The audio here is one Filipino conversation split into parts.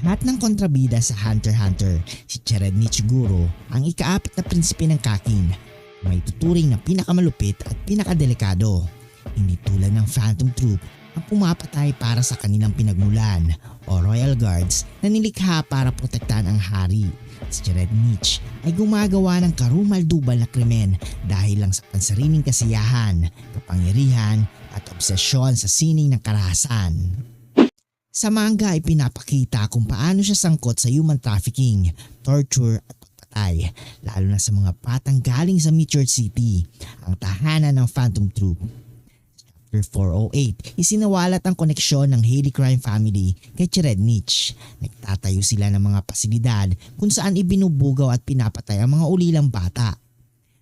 lahat ng kontrabida sa Hunter x Hunter, si Cherednich Guro ang ikaapat na prinsipe ng Kakin. May tuturing na pinakamalupit at pinakadelikado. Hindi tulad ng Phantom Troop ang pumapatay para sa kanilang pinagmulan o Royal Guards na nilikha para protektahan ang hari. Si Cherednich ay gumagawa ng karumaldubal na krimen dahil lang sa pansariling kasiyahan, kapangyarihan at obsesyon sa sining ng karahasan. Sa manga ay pinapakita kung paano siya sangkot sa human trafficking, torture at pagpatay, lalo na sa mga patang galing sa Meteor City, ang tahanan ng Phantom Troop. Chapter 408, isinawalat ang koneksyon ng Haley crime family kay Cherednich. Nagtatayo sila ng mga pasilidad kung saan ibinubugaw at pinapatay ang mga ulilang bata.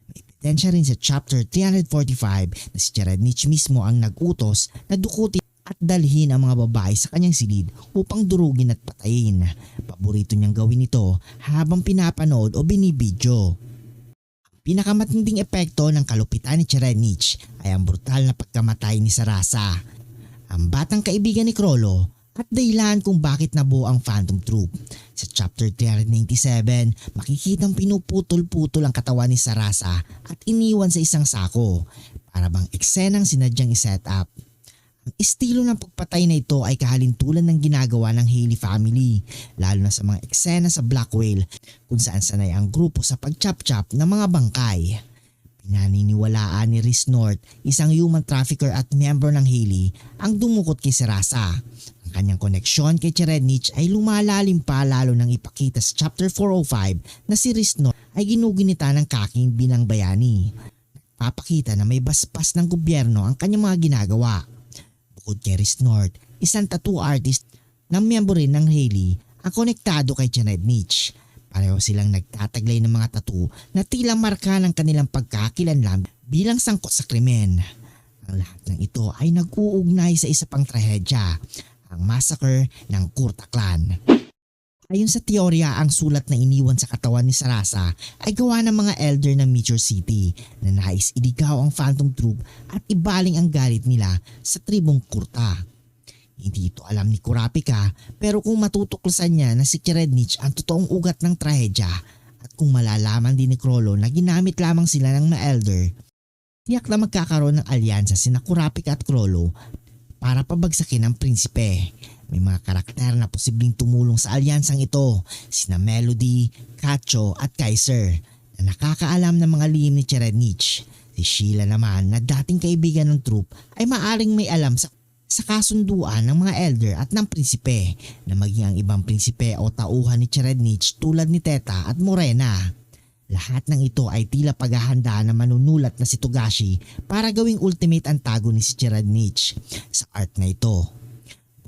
May ebidensya rin sa chapter 345 na si Cherednich mismo ang nagutos na dukutin dalhin ang mga babae sa kanyang silid upang durugin at patayin. Paborito niyang gawin ito habang pinapanood o binibidyo. Pinakamatinding epekto ng kalupitan ni Cherenich ay ang brutal na pagkamatay ni Sarasa. Ang batang kaibigan ni Krollo at dahilan kung bakit nabuo ang Phantom Troop. Sa chapter 397, makikitang pinuputol-putol ang katawan ni Sarasa at iniwan sa isang sako para bang eksenang sinadyang iset up. Ang estilo ng pagpatay na ito ay kahalintulan ng ginagawa ng Haley family, lalo na sa mga eksena sa Black Whale kung saan sanay ang grupo sa pagchap-chap ng mga bangkay. Pinaniniwalaan ni Rhys North, isang human trafficker at member ng Haley, ang dumukot kay Serasa. Ang kanyang koneksyon kay Cherednich ay lumalalim pa lalo nang ipakita sa chapter 405 na si Rhys North ay ginuginita ng kaking bilang bayani. Papakita na may baspas ng gobyerno ang kanyang mga ginagawa. Bukod kay Rhys North, isang tattoo artist na miyembro rin ng Haley ang konektado kay Janet Nietzsche. Pareho silang nagtataglay ng mga tattoo na tila marka ng kanilang pagkakilanlan bilang sangkot sa krimen. Ang lahat ng ito ay nag-uugnay sa isa pang trahedya, ang massacre ng Kurta Clan. Ayon sa teorya, ang sulat na iniwan sa katawan ni Sarasa ay gawa ng mga elder ng Meteor City na nais iligaw ang Phantom Troop at ibaling ang galit nila sa tribong Kurta. Hindi ito alam ni Kurapika pero kung matutuklasan niya na si Cherednich ang totoong ugat ng trahedya at kung malalaman din ni Krollo na ginamit lamang sila ng mga elder, tiyak na magkakaroon ng alyansa sina Kurapika at Krollo para pabagsakin ang prinsipe. May mga karakter na posibleng tumulong sa alyansang ito, sina Melody, Kacho at Kaiser na nakakaalam ng mga lihim ni Cherednich. Si Sheila naman na dating kaibigan ng troop ay maaring may alam sa sa kasunduan ng mga elder at ng prinsipe na maging ang ibang prinsipe o tauhan ni Cherednich tulad ni Teta at Morena. Lahat ng ito ay tila paghahanda na manunulat na si Togashi para gawing ultimate antagonist si Cherednich sa art na ito.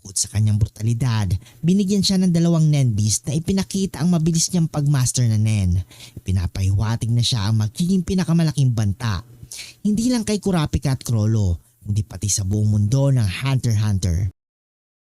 Bukod sa kanyang brutalidad, binigyan siya ng dalawang Nen Beast na ipinakita ang mabilis niyang pagmaster na Nen. Pinapahiwatig na siya ang magiging pinakamalaking banta. Hindi lang kay Kurapika at Krollo, kundi pati sa buong mundo ng Hunter x Hunter.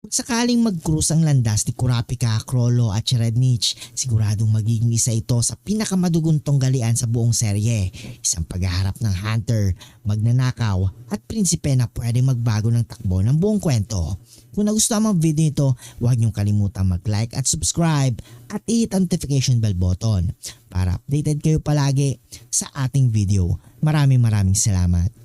Kung sakaling mag-cruise ang landas ni Kurapika, Krollo at Cherednich, siguradong magiging isa ito sa pinakamaduguntong galian sa buong serye. Isang paghaharap ng hunter, magnanakaw at prinsipe na pwede magbago ng takbo ng buong kwento. Kung nagustuhan ang video nito, huwag niyong kalimutang mag-like at subscribe at i-hit ang notification bell button para updated kayo palagi sa ating video. Maraming maraming salamat.